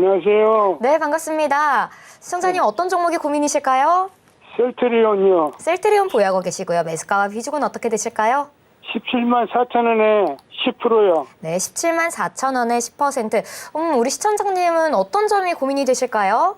안녕하세요. 네, 반갑습니다. 시청자님 어떤 종목이 고민이실까요? 셀트리온이요. 셀트리온 보유하고 계시고요. 매수가와 비중은 어떻게 되실까요? 17만 4천 원에 10%요. 네, 17만 4천 원에 10%. 음, 우리 시청자님은 어떤 점이 고민이 되실까요?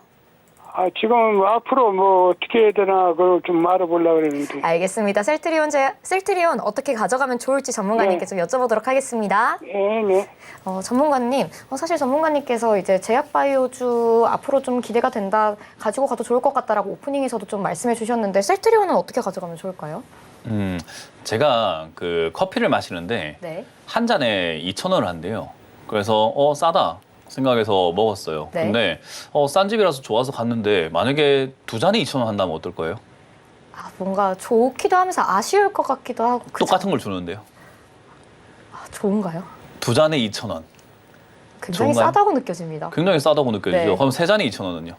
아, 지금 앞으로 뭐 어떻게 해야 되나 그걸 좀 알아보려고 그랬는데. 알겠습니다. 셀트리온 제, 셀트리온 어떻게 가져가면 좋을지 전문가님께 네. 좀 여쭤보도록 하겠습니다. 네, 네. 어, 전문가님, 어, 사실 전문가님께서 이제 제약바이오주 앞으로 좀 기대가 된다, 가지고 가도 좋을 것 같다라고 오프닝에서도 좀 말씀해 주셨는데 셀트리온은 어떻게 가져가면 좋을까요? 음, 제가 그 커피를 마시는데 네. 한 잔에 2,000원을 한대요. 그래서 어 싸다 생각해서 먹었어요. 네. 근데 어 싼 집이라서 좋아서 갔는데 만약에 두 잔에 2,000원 한다면 어떨 거예요? 아, 뭔가 좋기도 하면서 아쉬울 것 같기도 하고. 그죠? 똑같은 걸 주는데요. 아, 좋은가요? 두 잔에 2,000원. 굉장히 좋은가요? 싸다고 느껴집니다. 굉장히 싸다고 느껴지죠. 네. 그럼 세 잔에 2,000원은요?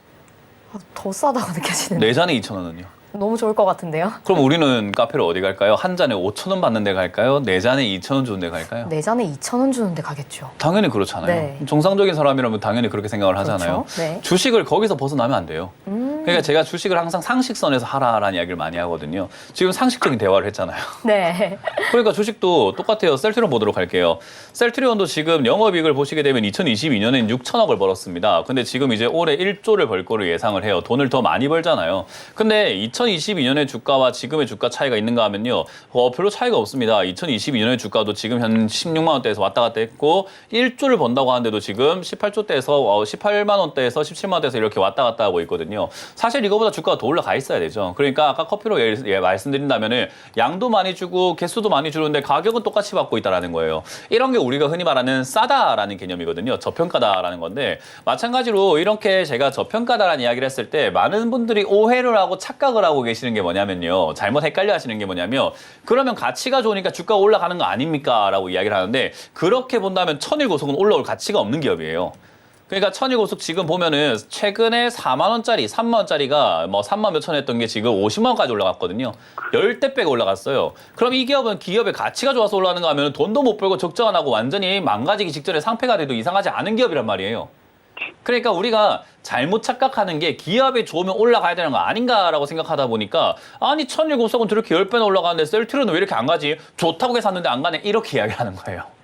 아, 더 싸다고 느껴지는데. 네 잔에 2,000원은요? 너무 좋을 것 같은데요? 그럼 우리는 카페를 어디 갈까요? 한 잔에 5,000원 받는 데 갈까요? 네 잔에 2,000원 주는 데 갈까요? 네 잔에 2,000원 주는데 가겠죠. 당연히 그렇잖아요. 네. 정상적인 사람이라면 당연히 그렇게 생각을 하잖아요. 그렇죠? 네. 주식을 거기서 벗어나면 안 돼요. 음. 그러니까 제가 주식을 항상 상식선에서 하라라는 이야기를 많이 하거든요. 지금 상식적인 대화를 했잖아요. 네. 그러니까 주식도 똑같아요. 셀트리온 보도록 할게요. 셀트리온도 지금 영업이익을 보시게 되면 2022년엔 6천억을 벌었습니다. 근데 지금 이제 올해 1조를 벌 거를 예상을 해요. 돈을 더 많이 벌잖아요. 근데 2022년의 주가와 지금의 주가 차이가 있는가 하면요. 어, 별로 차이가 없습니다. 2022년의 주가도 지금 한 16만 원대에서 왔다 갔다 했고 1조를 번다고 하는데도 지금 18조대에서 어, 18만 원대에서 17만 원대에서 이렇게 왔다 갔다 하고 있거든요. 사실 이거보다 주가가 더 올라가 있어야 되죠. 그러니까 아까 커피로 예, 예, 말씀드린다면은 양도 많이 주고 개수도 많이 주는데 가격은 똑같이 받고 있다라는 거예요. 이런 게 우리가 흔히 말하는 싸다라는 개념이거든요. 저평가다라는 건데 마찬가지로 이렇게 제가 저평가다라는 이야기를 했을 때 많은 분들이 오해를 하고 착각을 하고 계시는 게 뭐냐면요. 잘못 헷갈려 하시는 게 뭐냐면 그러면 가치가 좋으니까 주가가 올라가는 거 아닙니까? 라고 이야기를 하는데 그렇게 본다면 천일 고속은 올라올 가치가 없는 기업이에요. 그러니까 천일고속 지금 보면은 최근에 4만 원짜리, 3만 원짜리가 뭐 3만 몇천 했던 게 지금 50만 원까지 올라갔거든요. 열대 배가 올라갔어요. 그럼 이 기업은 기업의 가치가 좋아서 올라가는 거 하면 돈도 못 벌고 적정 안 하고 완전히 망가지기 직전에 상폐가 돼도 이상하지 않은 기업이란 말이에요. 그러니까 우리가 잘못 착각하는 게 기업이 좋으면 올라가야 되는 거 아닌가라고 생각하다 보니까 아니 천일고속은 저렇게 열배나 올라가는데 셀트리온은 왜 이렇게 안 가지? 좋다고 해서 샀는데 안 가네 이렇게 이야기를 하는 거예요.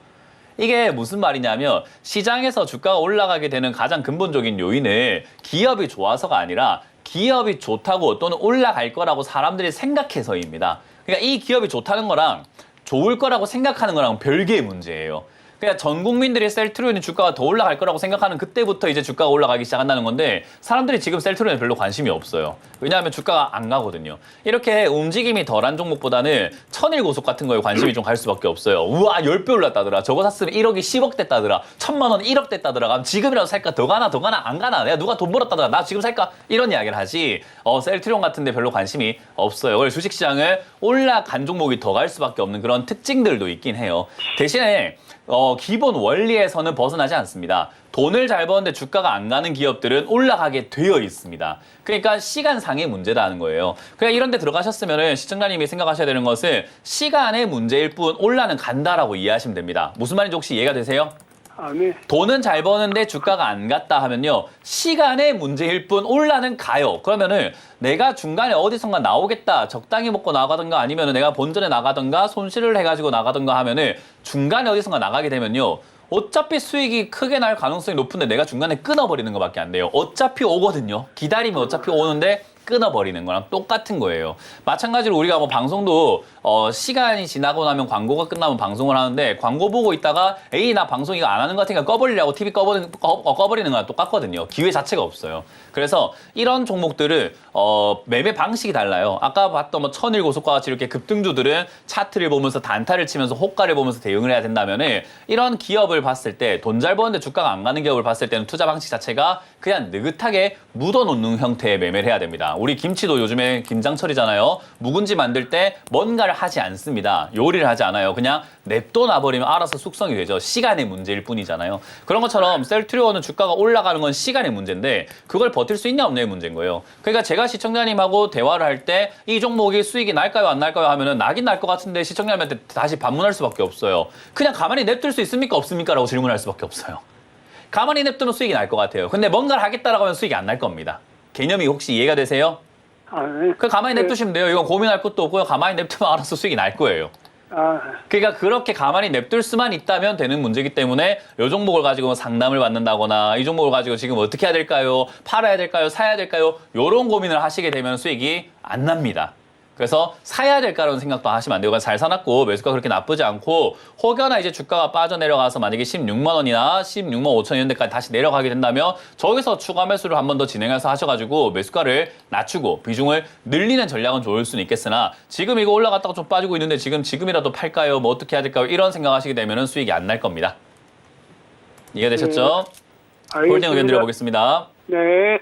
이게 무슨 말이냐면 시장에서 주가가 올라가게 되는 가장 근본적인 요인은 기업이 좋아서가 아니라 기업이 좋다고 또는 올라갈 거라고 사람들이 생각해서입니다. 그러니까 이 기업이 좋다는 거랑 좋을 거라고 생각하는 거랑 별개의 문제예요. 그러니까 전 국민들이 셀트리온의 주가가 더 올라갈 거라고 생각하는 그때부터 이제 주가가 올라가기 시작한다는 건데 사람들이 지금 셀트리온에 별로 관심이 없어요. 왜냐하면 주가가 안 가거든요. 이렇게 움직임이 덜한 종목보다는 천일 고속 같은 거에 관심이 좀 갈 수밖에 없어요. 우와 10배 올랐다더라. 저거 샀으면 1억이 10억 됐다더라. 천만 원 1억 됐다더라. 그럼 지금이라도 살까? 더 가나 더 가나 안 가나? 내가 누가 돈 벌었다더라. 나 지금 살까? 이런 이야기를 하지. 어, 셀트리온 같은 데 별로 관심이 없어요. 그래서 주식시장을 올라간 종목이 더 갈 수밖에 없는 그런 특징들도 있긴 해요. 대신에 어, 기본 원리에서는 벗어나지 않습니다. 돈을 잘 버는데 주가가 안 가는 기업들은 올라가게 되어 있습니다. 그러니까 시간상의 문제다는 거예요. 그냥 이런 데 들어가셨으면 시청자님이 생각하셔야 되는 것은 시간의 문제일 뿐 올라는 간다라고 이해하시면 됩니다. 무슨 말인지 혹시 이해가 되세요? 아, 네. 돈은 잘 버는데 주가가 안 갔다 하면요. 시간의 문제일 뿐 올라는 가요. 그러면은 내가 중간에 어디선가 나오겠다. 적당히 먹고 나가든가 아니면은 내가 본전에 나가든가 손실을 해가지고 나가든가 하면은 중간에 어디선가 나가게 되면요. 어차피 수익이 크게 날 가능성이 높은데 내가 중간에 끊어버리는 것밖에 안 돼요. 어차피 오거든요. 기다리면 어차피 오는데 끊어버리는 거랑 똑같은 거예요. 마찬가지로 우리가 뭐 방송도 어, 시간이 지나고 나면 광고가 끝나면 방송을 하는데 광고 보고 있다가 에이 나 방송 이거 안 하는 것 같으니까 꺼버리려고 TV 꺼버리는, 꺼, 어, 꺼버리는 거랑 똑같거든요. 기회 자체가 없어요. 그래서 이런 종목들을 어, 매매 방식이 달라요. 아까 봤던 뭐 천일 고속과 같이 이렇게 급등주들은 차트를 보면서 단타를 치면서 호가를 보면서 대응을 해야 된다면은 이런 기업을 봤을 때 돈 잘 버는데 주가가 안 가는 기업을 봤을 때는 투자 방식 자체가 그냥 느긋하게 묻어놓는 형태의 매매를 해야 됩니다. 우리 김치도 요즘에 김장철이잖아요. 묵은지 만들 때 뭔가를 하지 않습니다. 요리를 하지 않아요. 그냥 냅둬 놔버리면 알아서 숙성이 되죠. 시간의 문제일 뿐이잖아요. 그런 것처럼 셀트리온은 주가가 올라가는 건 시간의 문제인데 그걸 버틸 수 있냐 없냐의 문제인 거예요. 그러니까 제가 시청자님하고 대화를 할 때 이 종목이 수익이 날까요 안 날까요 하면은 나긴 날 것 같은데 시청자님한테 다시 반문할 수밖에 없어요. 그냥 가만히 냅둘 수 있습니까 없습니까? 라고 질문할 수밖에 없어요. 가만히 냅두면 수익이 날 것 같아요. 근데 뭔가를 하겠다라고 하면 수익이 안 날 겁니다. 개념이 혹시 이해가 되세요? 아, 네. 그 가만히 네. 냅두시면 돼요. 이건 고민할 것도 없고요. 가만히 냅두면 알아서 수익이 날 거예요. 아, 그러니까 그렇게 가만히 냅둘 수만 있다면 되는 문제이기 때문에 이 종목을 가지고 상담을 받는다거나 이 종목을 가지고 지금 어떻게 해야 될까요? 팔아야 될까요? 사야 될까요? 이런 고민을 하시게 되면 수익이 안 납니다. 그래서 사야 될까라는 생각도 하시면 안 돼요. 잘 사놨고 매수가 그렇게 나쁘지 않고 혹여나 이제 주가가 빠져 내려가서 만약에 16만 원이나 16만 5천 원 대까지 다시 내려가게 된다면 저기서 추가 매수를 한 번 더 진행해서 하셔가지고 매수가를 낮추고 비중을 늘리는 전략은 좋을 수는 있겠으나 지금 이거 올라갔다가 좀 빠지고 있는데 지금 지금이라도 팔까요? 뭐 어떻게 해야 될까요? 이런 생각하시게 되면 수익이 안 날 겁니다. 이해되셨죠? 홀딩 의견 드려보겠습니다. 네.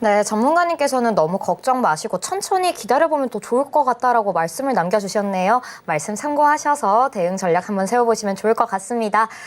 네, 전문가님께서는 너무 걱정 마시고 천천히 기다려보면 더 좋을 것 같다라고 말씀을 남겨주셨네요. 말씀 참고하셔서 대응 전략 한번 세워보시면 좋을 것 같습니다.